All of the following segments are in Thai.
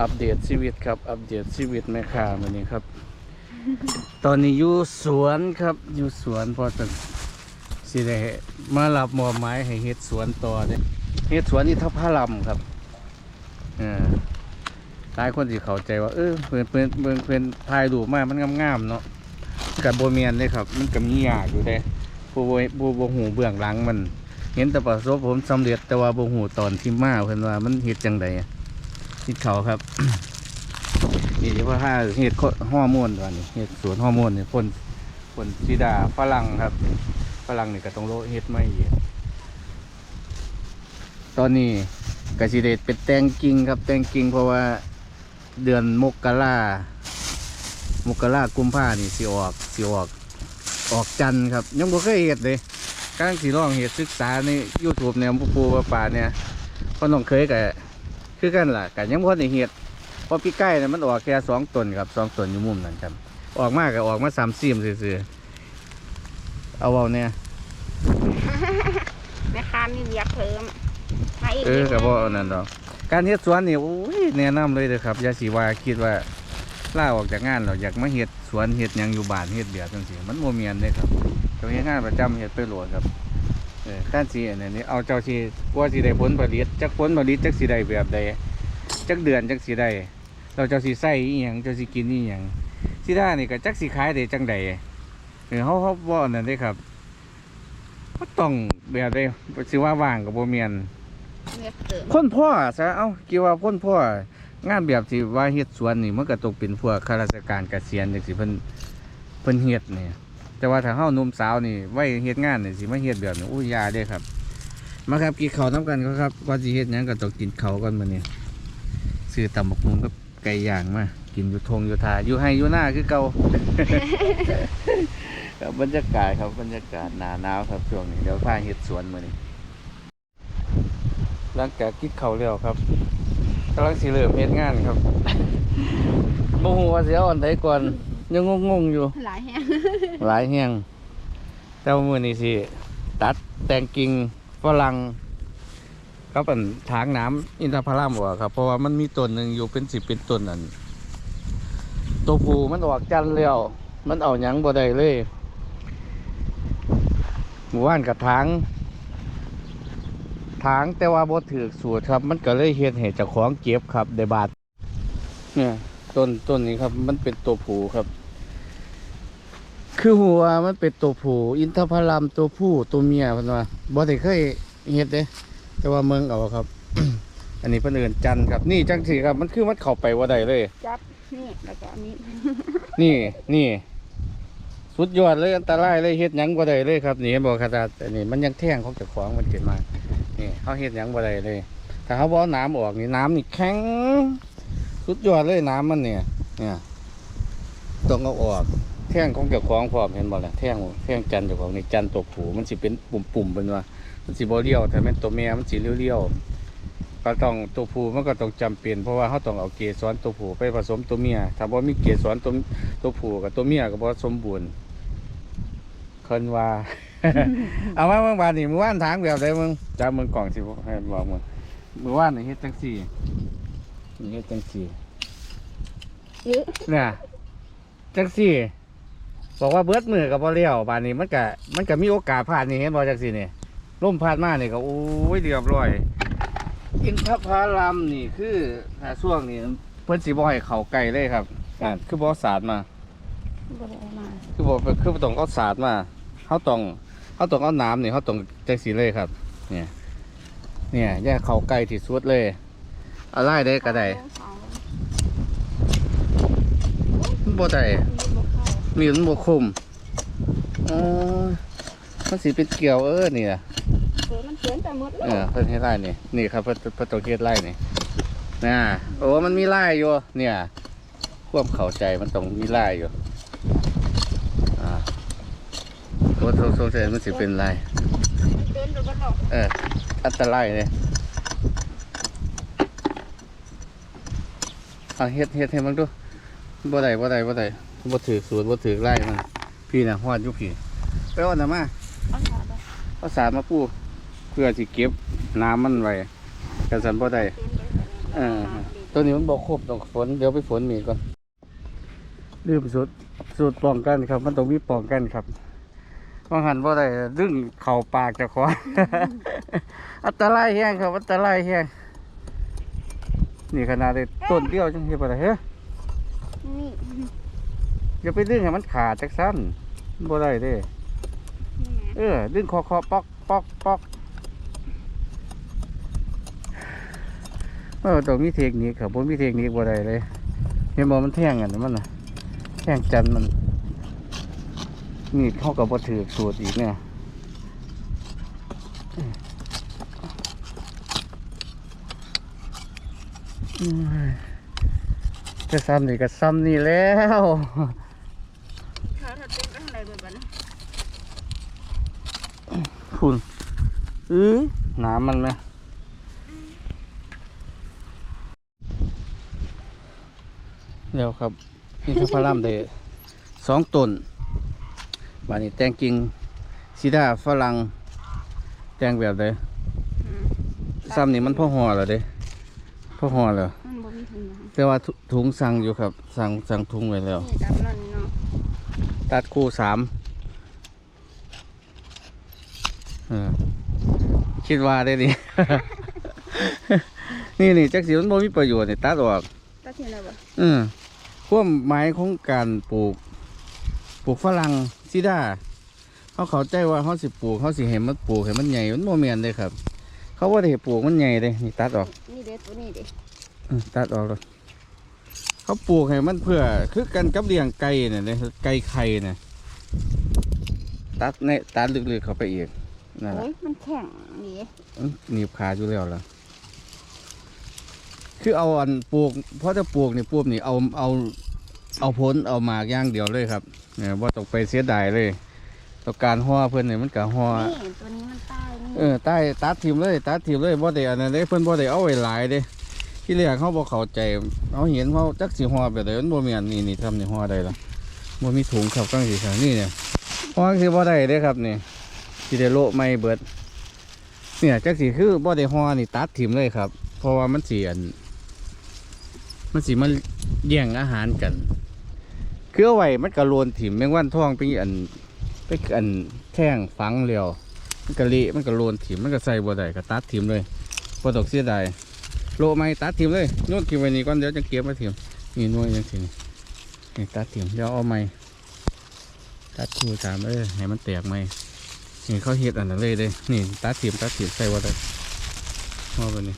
อัปเดตชีวิตครับ อัปเดตชีวิตแม่ค้าวันนี้ครับ ตอนนี้อยู่สวนครับอยู่สวนพอจะสิได้มารับมอบหมายให้เฮ็ดสวนต่อเด้เฮ็ดสวนนี่ทับพลัมครับเออหลายคนสิเข้าใจว่าเออเพิ่นเพิ่นเพิ่นเพิ่นถ่ายรูปมามันงามๆเนาะกับโบเมียนเลยครับ มันก็มียากอยู่เด้ผู้บ่ผู้บ่ฮู้เบื้องหลังมัน เห็นแต่ประสบผมสำเร็จแต่ว่าบ่ฮู้ตอนที่มาเพิ่อนว่ามันเฮ็ดจังได อะที่เขาครับนี่ที่ว่าถ้าเฮ็ดฮอร์โมนว่านี่เฮ็ดสวนฮอร์โมนนี่พ่นพ่นสีดาฝรั่งครับฝรั่งนี่ก็ต้องโลเฮ็ดไม่เยอีกตอนนี้กสิได้เป็นแตงกิ่งครับ แตงกิ่งเพราะว่าเดือนมกรามกรากุมภานี่สิออกสิออกออกจันครับ ยังบ่เคยเฮ็ดเลยกำลังสีลองเหตุศึกษาใน YouTube เนี่ยปูปูป่าเนี่ยพ่อน้องเคยกับ คือกันล่ะกันยังพ่ในเหตุเพอพี่ใกล้เนี่ยมันออกแค่สองตนครับสองตนอยู่มุมนั้นครับ ออกมากก็ออกมาสามซีมซื่อๆเอาเอาเนี่ยแม่ค้ามีเรียกเพิ่มมาอีกเออกับพ่เอานั่นดอกการเฮ็ดสวนนี่โอ้ยแนะนำเลยเด้อครับอย่าสิว่าคิดว่าล่าออกจากงานเราอยากมาเฮ็ดสวนเฮ็ดหยังอยู่บ้านเฮ็ดเบียดจังซี่มันโมเมียนเลยครับเราเฮ็ดงานประจำเฮ็ดไปโหลดครับ เออข้านสีอันนี้เอาเจ้าสีกว่าสีได้ผลผลิตจักผลผลิตจักสีได้แบบใดจักเดือนจักสีได้เราเจ้าสีใส่อีหยังเจ้าสีกินอีหยังสีได้นี่ก็จักสีขายได้จังใดเออเขาเขาบอกนั่นได้ครับก็ต้องแบบใดสิว่าว่างกับโบเมียนเรียกเพิ่มคนพ่อซะเอ้ากี่ว่าคนพ่องานแบบที่ว่าเฮ็ดสวนนี่มันก็ตกเป็นพวกข้าราชการเกษียณจังสิเพิ่นเพิ่นเฮ็ดนี่ แต่ว่าถ้าเฮานุ่มสาวนี่ไว้เฮ็ดงานนี่สิมาเฮ็ดแบบนี้อุ้ยยาเด้ครับ มาครับกินข้าวน้ำกันก็ครับว่าสิเฮ็ดหยังก็ต้องกินข้าวก่อนมื้อนี้ซื้อตำบักหุ่งกับไก่ย่างมากินอยู่ทงอยู่ทาอยู่ให้อยู่หน้าคือเก่า ครับบรรยากาศครับบรรยากาศหนาหนาวครับช่วงนี้เดี๋ยวพาเฮ็ดสวนมื้อนี้หลังจากกินข้าวแล้วครับกำลังสิเริ่มเฮ็ดงานครับบ่ฮู้ว่าสิเอาอันใดก่อน ยังงงๆอยู่ หลายแฮงหลายแฮงแต่ว่ามื้อนี้สิ ตัดแต่งกิ่งฝรั่งครับอันถางน้ำอินทผลัมบ่ครับ เพราะว่ามันมีต้นหนึงอยู่เป็นสิบเป็นต้นนั่นตัวผู้มันออกจันทร์แล้ว มันเอาหยังบ่ได้เลยหมู่บ้านกับถางถางแต่ว่าบ่ถือสูตรครับ มันก็เลยเฮ็ดให้เจ้าของเก็บครับได้บาทเนี่ย ต้นต้นนี้ครับ มันเป็นตัวผูครับ คือหัวมันเป็นตัวผู อินทผลัมตัวผู้ตัวเมียเพิ่นว่าบ่ได้เคยเฮ็ดเด้แต่ว่าเมืองเอาครับ อันนี้เพิ่นเอิ้นจันทร์ครับ นี่จังซี่ครับ มันคือมันเข้าไปบ่ได้เลย จับนี่แล้วก็อันนี้ นี่นี่ สุดยอดเลยอันตรายเลยเฮ็ดหยังบ่ได้เลยครับนี่เห็นบ่ครับอันนี้มันยังแท่งของเจ้าของมันขึ้นมานี่เขาเฮ็ดหยังบ่ได้เลย ถ้าเขาบ่เอาน้ำออกนี่น้ำนี่แข็ง สุดยอดเลยน้ำมันเนี่ย เนี่ย ต้องเอาออก แท่งของเจ้าของพร้อมเห็นบ่ล่ะแท่งแท่งจันเจ้าของนี่จันตัวผูมันสิเป็นปุ่มๆเป็นว่า มันสิบ่เลี้ยวถ้าแม่นตัวแม่มันสิเลี้ยวๆก็ต้องตัวผูมันก็ต้องจำเป็น เพราะว่าเขาต้องเอาเกสรตัวผูไปผสมตัวเมียถ้าบ่มีเกสรตัวตัวผูกับตัวเมียก็บ่สมบูรณ์คนว่าเอามาเมื่อวานนี่เมื้อวานถางแบบใดมึงจำมึงกล่องสิบ่ให้บอกมึงมื้อวานนี่เฮ็ดจังซี่ นี่เฮ็ดจังซี่เยอะเนี่ยจังซี่ บอกว่าเบิดมือกับบ่เลี้ยวบานนี้มันก็มันก็มีโอกาสผ่านนี่เห็นบ่จังซี่นี่ล่มผ่านมานี่ก็โอ้ยเรียบร้อยอินทผลัมนี่คือถ้าช่วงนี้เพิ่นสิบ่ให้เข้าใกล้เลยครับอ่าคือบ่เอาสาดมาบ่ได้เอามาคือบ่คือบ่ต้องเอาสาดมาเฮาต้องเฮาต้องเอาน้ำนี่เฮาต้องจังซี่เลยครับ เนี่ย เนี่ยอย่าเข้าใกล้ที่สุดเลยเอาไล่ได้ก็ได้สองมันบ่ได้มีบ่เข้ามีมันบวคุมอ๋อมันสีเป็นเกลียวเออนี่นะเกิดมันเกินไปหมดแล้เออวเพิ่นให้ไล่นี่นี่ครับเพิ่นเพิ่นต้องเฮ็ดไล่นี่นะโอ้มันมีไล่อยู่เนี่ยความเข้าใจมันต้องมีไล่อยู่อ่าโอ้สงสงสัยมันสิเป็นไล่เกินไปหมดแล้วเอออันตรายเลย เอาเฮ็ดเฮ็ดให้มันดูบ่ได้บ่ได้บ่ได้บ่ถือสูตรบ่ถือไล่มันพี่น่ะฮอดอยู่พี่ไปเอาอันน่ะมาเอาสาดไปเอาสารมาปูเพื่อที่เก็บน้ำมันไว้กันสันบ่ได้เกินไปเออดีตัวนี้มันบอกครบต้องฝนเดี๋ยวไปฝนมีก่อนลืมสุดสูตรป้องกันครับ มันต้องมีป้องกันครับว่าหันว่าได้ดึงเข่าปากเจะขวาอันตรายแห้งครับอันตรายแห้ง นี่ขนาดได้ต้นเดียวจังเฮ็ดบ่ได้เฮ้ยนี่อย่าไปดึงให้มันขาดจักสั้นบ่ได้เด้นี่ไงเออ ดึงคอคอปอกปอกปอกเออต้องมีเทคนิคครับผมมีเทคนิคบ่ได้เลยเห็นบ่มันแท่งกันมันน่ะแท่งจันทร์มันมีดเข้ากับบ่ถือสูตรอีกเนี่ยอืม จะซ้ำนี่ก็ซ้ำนี่แล้วขาถ้าเต้นก็อะไรแบบนั้นคุณอือหนามันไหมเดี๋ยวครับนี่คือพระรามได้สองต้นบานนี้แตงกิ่งสีดาฝรั่งแตงแบบใดอืมซ้ำนี่มันพ่อห่อเหรอเด้พ่ อห่อเหรอมันบ่มีถุงยางแต่ว่าถุถุงสั่งอยู่ครับ สั่งสั่งถุงไว้แล้ว นี่ดับนั่นนี่เนาะตัดคู่สามเออคิดว่าได้ดิ นี่นี่จักสิมันบ่มีประโยชน์นี่ตัดออก ตัดที่ไหนบ่เออความหมายของการปลูก ปลูกฝรั่งซิดาเขาเข้าใจว่าเขาสิปลูกเขาสิเห็นมันปลูกให้มันใหญ่มันโมเมนเลยครับ เขาว่าได้ปลูกมันใหญ่เลยนี่ตัดออกนี่เด็ดตัวนี้เด็ดอืมตัดออกเลยเขาปลูกให้มันเพื่อคือกันกับเลี้ยงไก่เนี่ยเลยไก่ไข่เนี่ยตัดในตัดลึกๆเข้าไปอีกนั่นแหละโอ้ยมันแข็งนี่อื้อหนีบขาอยู่แล้วล่ะคือเอาอันปลูกเพราะจะปลูกนี่ปลูกนี่เอาเอาเอาผลเอาหมากอย่างเดียวเลยครับเนี่ยว่าต้องไปเสียดายเลย ต้องการห่อเพื่อนเนี่ยมันกะห่อนี่ตัวนี้มันตายนี่เออใต้ตัดทิมเลยตัดทิมเลยบ่ได้อันนั้นเลยเพิ่นบ่ได้เอาไว้หลายเด้ที่แรกเขาบ่เข้าใจเขาเห็นเขาจักสิห่อแบบใดมันบ่แม่นนี่นี่ทำนี่ห่อได้ล่ะบ่มีถุงครับกังสิครับนี่เนี่ยห่อคือบ่ได้เด้ครับนี่สิได้โละไม่เบิดเนี่ยจักสิคือบ่ได้ห่อนี่ตัดทิมเลยครับ เพราะว่ามันสิอันมันสิมันแย่งอาหารกันคือเอาไว้มันก็โลนถิ่มแมงวันทองไปอัน ไปอันแท่งฝังเรียวมันก็ละมันก็โลนถิ่มมันก็ใส่บ่ได้ก็ตัดถิ่มเลยบ่ตกเสียดายโลไม้ตัดถิ่มเลยโยนถิ่ไว้นี่ก่อนเดี๋ยวจะเก็บมาถิ่มนี่น่วยยังถิ่มนี่ตัดถิ่มเดี๋ยวเอาไม้ตัดคู่สามเลยให้มันแตกไม้นี่เขาเฮ็ดอันนั้นเลยเด้นี่ตัดถิ่มตัดถิ่มใส่บ่ได้ห่อไปนี่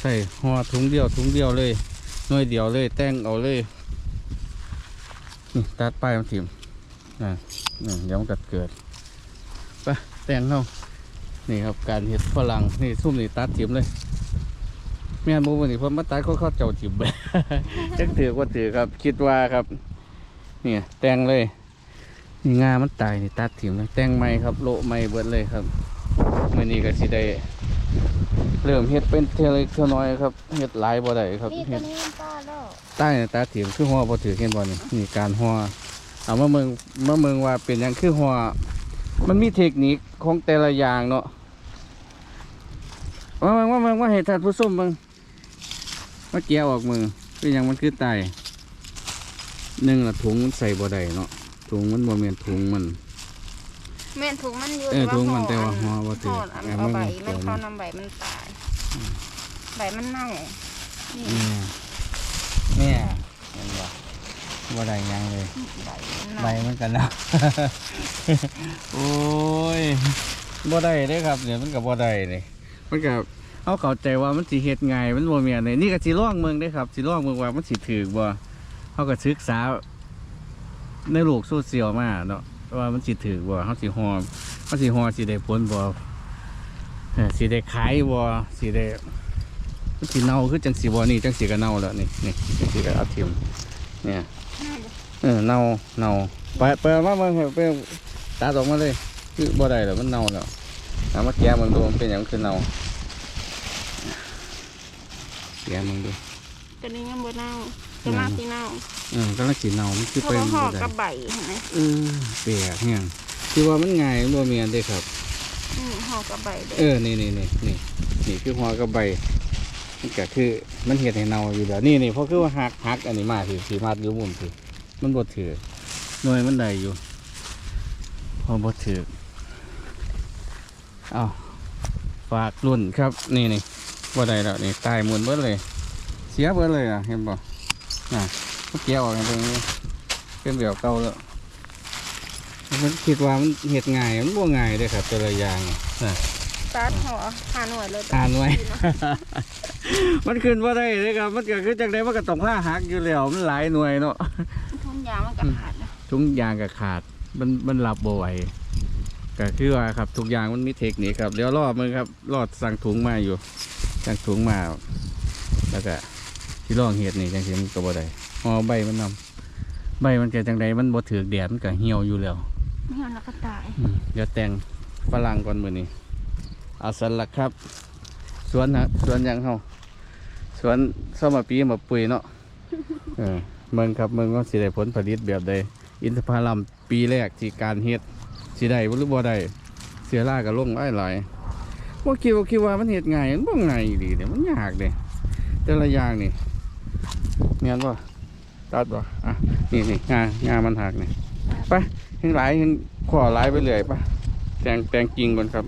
ใส่ห่อถุงเดียวถุงเดียวเลยน่วยเดียวเลย แต่งเอาเลยนี่ตัดป้ายมันถิ่มอ่านี่ เดี๋ยวมันก็เกิดแต่งเขานี่ครับการเห็ดฝรั่งนี่ซุ่มนี่ตัดถิ่มเลยแม่นบูมันนี่เพิ่นมาตัดเขาเขาเจ้าถิ่มไปจักถือว่าถือครับ คิดว่าครับเนี่ยแต่งเลยนี่งามันตายนี่ตัดถิ่มเลยแต่งใหม่ครับ โละใหม่เบิดเลยครับมื่อนี้ก็สิได้เริ่มเฮ็ดเป็นเท่าเล็กเท่าน้อยครับเฮ็ดหลายบ่ได้ครับนี่ตัเฮ็วดนี้มันตายแล้วใต้ตาถิ่มคือหัวบ่ถือเห็นบ่นี่นี่การหัว เอามาเมืองมาเมืองว่าเป็นหยังคือหัวมันมีเทคนิคของแต่ละอย่างเนาะว่าเมืองว่าเมืองว่าเห็ดท่านผู้ส้มเมืองว่าแกะออกมือคือหยังมันคือไตหนึ่งละถุงมันใส่บ่ได้เนาะถุงมันบ่แม่นถุงมันแม่นถุงมันอยู่เออถุงมันแต่ว่าหัวบ่ถือห่ออันเออเอาใบมัมันนเกี่ยวเข้านำใบมันตายใบมันเน่านี่เนี่ยเห็นบ่ บ่ได้หยังเลยใบมันใบเน่ามันกันนะโอ้ยบ่ได้เด้ครับเนี่ยมันกับบ่ได้นี่มันกับเอาเข้าใจว่ามันสิเฮ็ดง่ายมันบ่แม่นเลยนี่ก็สิลองเมืองได้ครับสิลองเมืองว่ามันสิถูกบ่เฮาก็ศึกษา ในโลกโซเชียลมาเนาะว่ามันสิถูกบ่เฮาสิฮอเฮาสิฮอสิได้ผลบ่เออสิได้ขายบ่สิได้มันสิเน่าคือจังสิบ่นี่จังสิก็เน่าแล้วนี่นี่จังสิก็เอาทิ่มเนี่ย เออเน่าเน่าไปไปเอามาเบิ่งเถอะไปตัดออกมาเลยคือบ่ได้แล้วมันเน่าแล้วเอามาแกะมึงดูมันเป็นหยังคือเน่าแกะมึงดูตัวนี้ยังบ่เน่าตัวหน้าสีเน่าเออกำลังสีเน่ามันคือเพราะเป็นว่าห่อบ่ได้กับใบเห็นไหมเออแปลกเนี่ยคือว่ามันง่ายมันบ่แม่นเด้ครับนี่ห่อกับใบเด็เออนี่นี่นี่นี่นี่คือหัวกับใบมันก็คือมันเห็ดให้เน่าอยู่แล้วนี่นี่เพราะคือว่าหักหักอันนี้มาสิสีมาดอยู่มุมสิ มันบดถือหน่วยมันได้อยู่ พอบดถือเอาฝากรุ่นครับ นี่นี่บ่ได้แล้วนี่ตายหมุนเบิดเลย เสียเบิดเลยอะเห็นบ่น่ะมันเกี่ยวออกอย่างตรงนี้เป็นแบบเก่าแล้วมันคิดว่ามันเห็ดง่ายมันบ่ง่ายเลยครับแต่ละอย่างน่ะตัดหัวหาหน่วยเลยอ่านไว้มันขึ้นว่าได้เลยครับ มันก็คือจังไดมันก็ต้องผ้าหักอยู่แล้วมันหลายหน่วยเนาะทุ่งยางมันก็ขาดนะทุกอย่างก็ขาด มันมันรับบ่ไหวก็คือว่าครับทุกอย่างมันมีเทคนิคครับเดี๋ยวรอมึงครับรอดสั่งถุงมาอยู่สั่งถุงมา แล้วก็ที่ลองเห็ดนี่จังซี่มันก็บ่ได้ห่อใบมันนำใบมันจะจังไดมันบ่ถือแดดมันก็เหี่ยวอยู่แล้วเหี่ยวแล้วก็ตายอืมเดี๋ยวแต่งฝรั่งก่อนมือนี้เอาสันละครับ สวนฮะสวนหยังเฮาสวนสมาปีมาปุ๋ยเนาะเออ เมืองครับเมืองก็สิได้ผลผลิตแบบใดอินทผลัมปีแรกที่การเฮ็ดสิได้หรือบ่ได้เสียล่ากับลงไอ้หลายบ่คิดว่าคิดว่ามันเฮ็ดง่ายมันบ่ง่ายอีหลีเด้มันยากเด้แต่ละอย่างนี่แม่นบ่ตัดบ่อะนี่นี่งางามันหักนี่ไปเห็นหลายเห็นขอหลายไปเลยปะแตงแตงจริงก่อนครับ